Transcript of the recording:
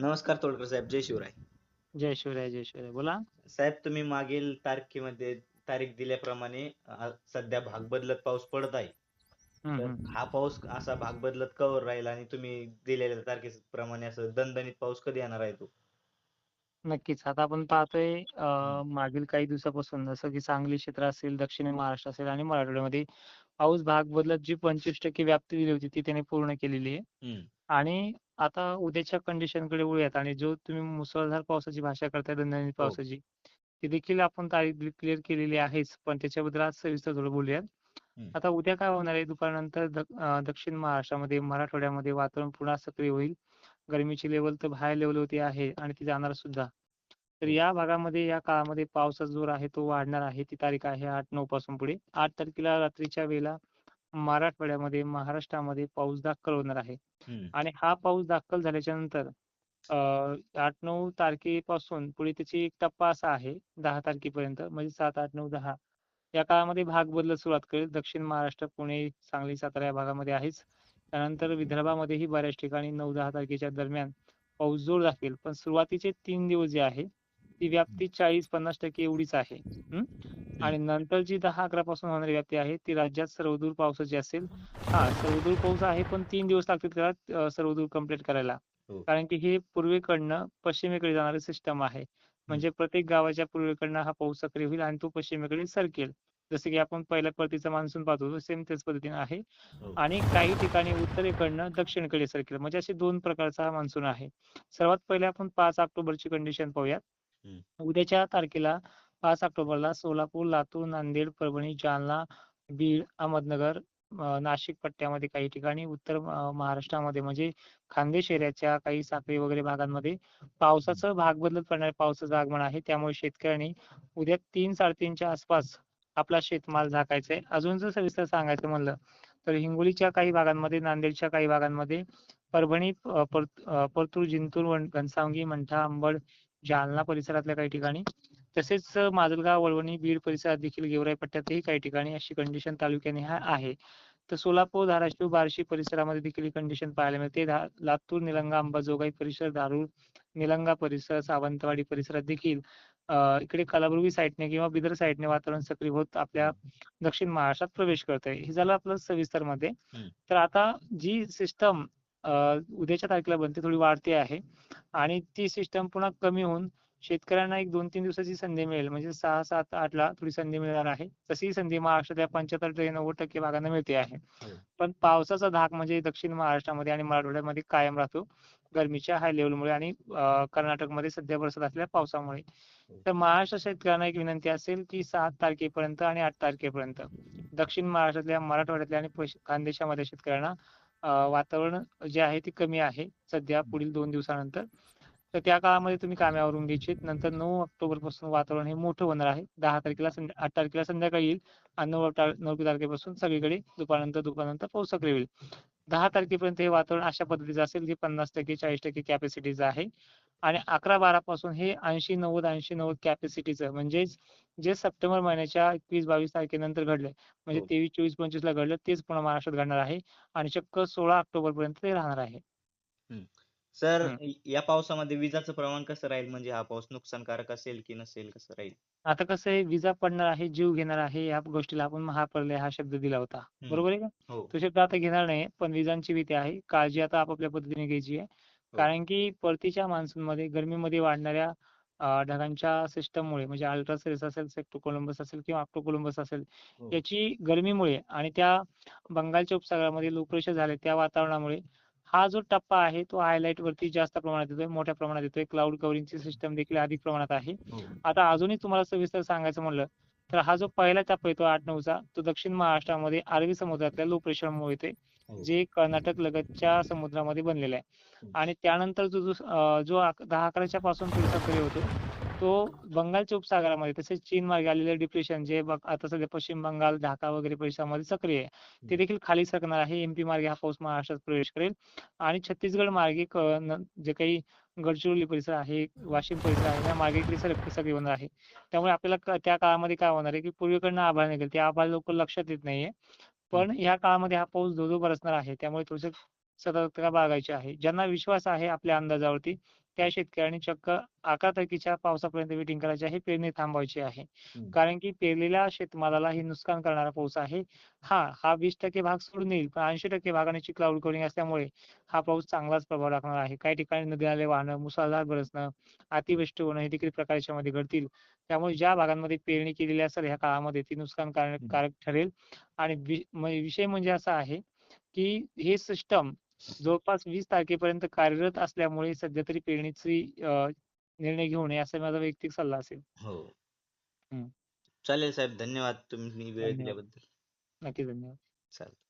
नमस्कार तोडकर साहेब जय शिवराय. जय शिवराय जय शिवराय. बोला. साहेब तुम्ही मागील तारखेमध्ये तारीख दिल्याप्रमाणे सध्या भाग बदलत पाऊस पडत आहे. तर. हा पाऊस असा भाग बदलत कवर राहील आणि तुम्ही दिलेल्या तारखेप्रमाणे असं दणदणीत पाऊस कधी येणार आहे तो? नक्कीच. आता आपण पाहतोय मागील काही दिवसापासून जसं की सांगली क्षेत्र असेल दक्षिण महाराष्ट्र असेल आणि मराठवाड्यामध्ये पाऊस भाग बदलत जी पंचवीस टक्के व्याप्ती दिली होती ती त्याने पूर्ण केलेली आहे. आणि आता उद्याच्या कंडिशनकडे वळूयात आणि जो तुम्ही मुसळधार पावसाची भाषा करताय दणदणीत पावसाची ती देखील आपण तारीख क्लिअर केलेली आहेच पण त्याच्याबद्दल आज सविस्तर थोडं बोलूयात. हम्म. आता उद्या काय होणार आहे? दुपारनंतर द- अं, दक्षिण महाराष्ट्रामध्ये मराठवाड्यामध्ये वातावरण पुन्हा सक्रिय होईल. गरमीची लेवल तर हाय लेवल होती आहे आणि ती जाणार सुद्धा. तर हो. या भागामध्ये या काळामध्ये पावसाचा जोर आहे तो वाढणार आहे. ती तारीख आहे आठ नऊ पासून पुढे. आठ तारखेला रात्रीच्या वेळेला मराठवाड्यामध्ये महाराष्ट्रामध्ये पाऊस दाखल होणार आहे. आणि हा पाऊस दाखल झाल्याच्यानंतर आठ नऊ तारखेपासून पुढे त्याची एक टप्पा असा आहे दहा तारखेपर्यंत म्हणजे सात आठ नऊ दहा. या काळामध्ये भाग बदलत सुरुवात करेल. दक्षिण महाराष्ट्र पुणे सांगली सातारा या भागामध्ये आहेच. त्यानंतर विदर्भामध्येही बऱ्याच ठिकाणी नऊ दहा तारखेच्या दरम्यान पाऊस जोर दाखवेल. पण सुरुवातीचे तीन दिवस जे आहे ती व्याप्ती चाळीस पन्नास टक्के एवढीच आहे. हम्म? आणि नंतर जी दहा अकरा पासून होणारी व्याप्ती आहे ती राज्यात सर्वदूर पावसाची असेल. हा सर्वदूर पाऊस आहे पण तीन दिवस लागतील त्याला सर्वदूर कंप्लीट करायला. हो. कारण की हे पूर्वेकडनं पश्चिमेकडे जाणारे सिस्टम आहे. म्हणजे प्रत्येक गावाच्या पूर्वेकडनं हा पाऊस सक्रिय होईल आणि तो पश्चिमेकडे सरकेल. जसं की आपण पहिल्या परतीचा मान्सून पाहतो सेम त्याच पद्धतीने आहे. हो. आणि काही ठिकाणी उत्तरेकडनं दक्षिणेकडे सरकेल. म्हणजे असे दोन प्रकारचा हा मान्सून आहे. सर्वात पहिले आपण पाच ऑक्टोबरची कंडिशन पाहूयात. उद्याच्या तारखेला पाच ऑक्टोबरला सोलापूर लातूर नांदेड परभणी जालना बीड अहमदनगर नाशिक पट्ट्यामध्ये काही ठिकाणी उत्तर महाराष्ट्रामध्ये म्हणजे खानदेश एरियाच्या काही साखळी वगैरे भागांमध्ये पावसाचं भाग बदलत पडणारे पावसाचं आगमन आहे. त्यामुळे शेतकऱ्यांनी उद्या तीन साडेतीनच्या आसपास आपला शेतमाल झाकायचा आहे अजून जर सविस्तर सांगायचं म्हणलं तर हिंगोलीच्या काही भागांमध्ये नांदेडच्या काही भागांमध्ये परभणी परतूर जिंतूर घनसावंगी मंठा अंबड जालना परिसरातल्या काही ठिकाणी तसेच माजलगाव वळवणी बीड परिसरात देखील गेवराई पट्ट्यातही काही ठिकाणी अशी कंडिशन तालुक्याने हा आहे. तर सोलापूर धाराशिव बार्शी परिसरामध्ये देखील ही कंडिशन पाहायला मिळते. लातूर निलंगा अंबाजोगाई परिसर धारूर निलंगा परिसर सावंतवाडी परिसरात देखील इकडे कलबुर्गी साईडने किंवा बिदर साईडने वातावरण सक्रिय होत आपल्या दक्षिण महाराष्ट्रात प्रवेश करत आहे हे झालं आपलं सविस्तरमध्ये. तर आता जी सिस्टम उद्याच्या तारखेला बनते थोडी वाढते आहे. आणि ती सिस्टम पुन्हा कमी होऊन शेतकऱ्यांना एक दोन तीन दिवसाची संधी मिळेल. म्हणजे सहा सात आठ ला थोडी संधी मिळणार आहे. तशी ही संधी महाराष्ट्रातल्या पंच्याहत्तर ते नव्वद टक्के भागांना मिळते आहे. हो. पण पावसाचा धाक म्हणजे दक्षिण महाराष्ट्रामध्ये आणि मराठवाड्यामध्ये कायम राहतो. गरमीच्या हाय लेवलमुळे आणि कर्नाटकमध्ये सध्या बरसत असलेल्या पावसामुळे. तर महाराष्ट्र शेतकऱ्यांना एक विनंती असेल की सात तारखेपर्यंत आणि आठ तारखेपर्यंत दक्षिण महाराष्ट्रातल्या मराठवाड्यातल्या आणि खानदेशामध्ये शेतकऱ्यांना वातावरण जे आहे ते कमी आहे सध्या पुढील दोन दिवसानंतर. तर त्या काळामध्ये तुम्ही कामावरून घ्यायचे. नंतर नऊ ऑक्टोबरपासून वातावरण हे मोठं होणार आहे. दहा तारखेला आठ तारखेला संध्याकाळी येईल आणि नऊ नऊ तारखेपासून सगळीकडे दुपारनंतर दुपारनंतर पाऊस सक्रिय होईल. दहा तारखेपर्यंत हे वातावरण अशा पद्धतीचं असेल जे पन्नास टक्के चाळीस टक्के कॅपॅसिटीचं आहे. आणि अकरा बारा पासून हे ऐंशी नव्वद ऐंशी नव्वद कॅपॅसिटीचं म्हणजेच जे सप्टेंबर महिन्याच्या एकवीस बावीस तारखेनंतर घडलंय. म्हणजे हो. तेवीस चोवीस पंचवीस ला घडलं तेच पुन्हा महाराष्ट्रात घडणार आहे आणि चक्क सोळा ऑक्टोबर पर्यंत ते राहणार आहे. सर. या पावसामध्ये विजाचं प्रमाण कसं राहील म्हणजे हा पाऊस नुकसानकारक असेल की नसेल कसं राहील आता कसं आहे विजा पडणार आहे जीव घेणार आहे या गोष्टीला आपण महाप्रलय हा शब्द दिला होता. बरोबर आहे का हो तो शब्द आता घेणार नाही पण विजांची भीती आहे काळजी आता आपापल्या पद्धतीने घ्यायची आहे हो. कारण की परतीच्या मान्सून मध्ये गरमीमध्ये वाढणाऱ्या ढगांच्या सिस्टम मुळे म्हणजे अल्ट्रासेल्स असेल सेक्टो कोलंबस असेल किंवा ऑक्टो कोलंबस असेल हो. याची गरमीमुळे आणि त्या बंगालच्या उपसागरामध्ये लो प्रेशर झाले त्या वातावरणामुळे हा जो टप्पा आहे तो हायलाईट वरती जास्त प्रमाणात येतोय मोठ्या प्रमाणात येतोय क्लाउड कव्हरिंगची सिस्टम देखील अधिक प्रमाणात आहे हो. आता अजूनही तुम्हाला सविस्तर सांगायचं म्हणलं तर हा जो पहिला टप्पा येतो आठ नऊचा तो दक्षिण महाराष्ट्रामध्ये अरबी समुद्रातल्या लो प्रेशरमुळे येतोय हो. जे कर्नाटक लगतच्या समुद्रामध्ये बनलेला आहे हम्म. आणि त्यानंतर जो जो दहा अकराच्या पासून पुढे सक्रिय होतो तो बंगालच्या उपसागरामध्ये तसेच चीन मार्गे आलेले डिप्रेशन जे आता सध्या पश्चिम बंगाल ढाका वगैरे परिसरामध्ये सक्रिय आहे. ते देखील खाली सरकणार आहे. एमपी मार्गे हा पाऊस महाराष्ट्रात प्रवेश करेल. आणि छत्तीसगड मार्गे जे काही गडचिरोली परिसर आहे वाशिम परिसर आहे या मार्गे सक्रिय होणार आहे. त्यामुळे आपल्याला त्या काळामध्ये काय होणार आहे की पूर्वेकडनं आभाळ निघेल. ते आभाळ लवकर लक्षात येत नाहीये. पण ह्या काळामध्ये हा पाऊस धो बरसणार आहे. त्यामुळे थोडस सतर्कता बाळगायची आहे. ज्यांना विश्वास आहे आपल्या अंदाजावरती त्या शेतकऱ्यांनी चक्क अकरा तारखेच्या पावसापर्यंत वेटिंग करायची आहे पेरणी थांबवायची आहे. कारण की पेरलेल्या शेतमालाला हे नुकसान करणारा पाऊस आहे. हा हा वीस टक्के भाग सोडून येईल पण ऐंशी टक्के भागाने क्लाउड कोडिंग असल्यामुळे हा पाऊस चांगलाच प्रभाव टाकणार आहे. काही ठिकाणी नदी नाले वाहणं मुसळधार बरसणं अतिवृष्टी होणं हे देखील प्रकार याच्यामध्ये घडतील. त्यामुळे ज्या भागांमध्ये पेरणी केलेली असेल ह्या काळामध्ये ती नुकसानकारक कारक ठरेल. आणि विषय म्हणजे असा आहे की हे सिस्टम जवळपास वीस तारखेपर्यंत कार्यरत असल्यामुळे सध्या तरी पेरणीची निर्णय घेऊ नये असा माझा वैयक्तिक सल्ला असेल. हो. हम्म. चालेल साहेब धन्यवाद तुम्ही वेळ. दिल्याबद्दल. नक्की धन्यवाद. चालेल.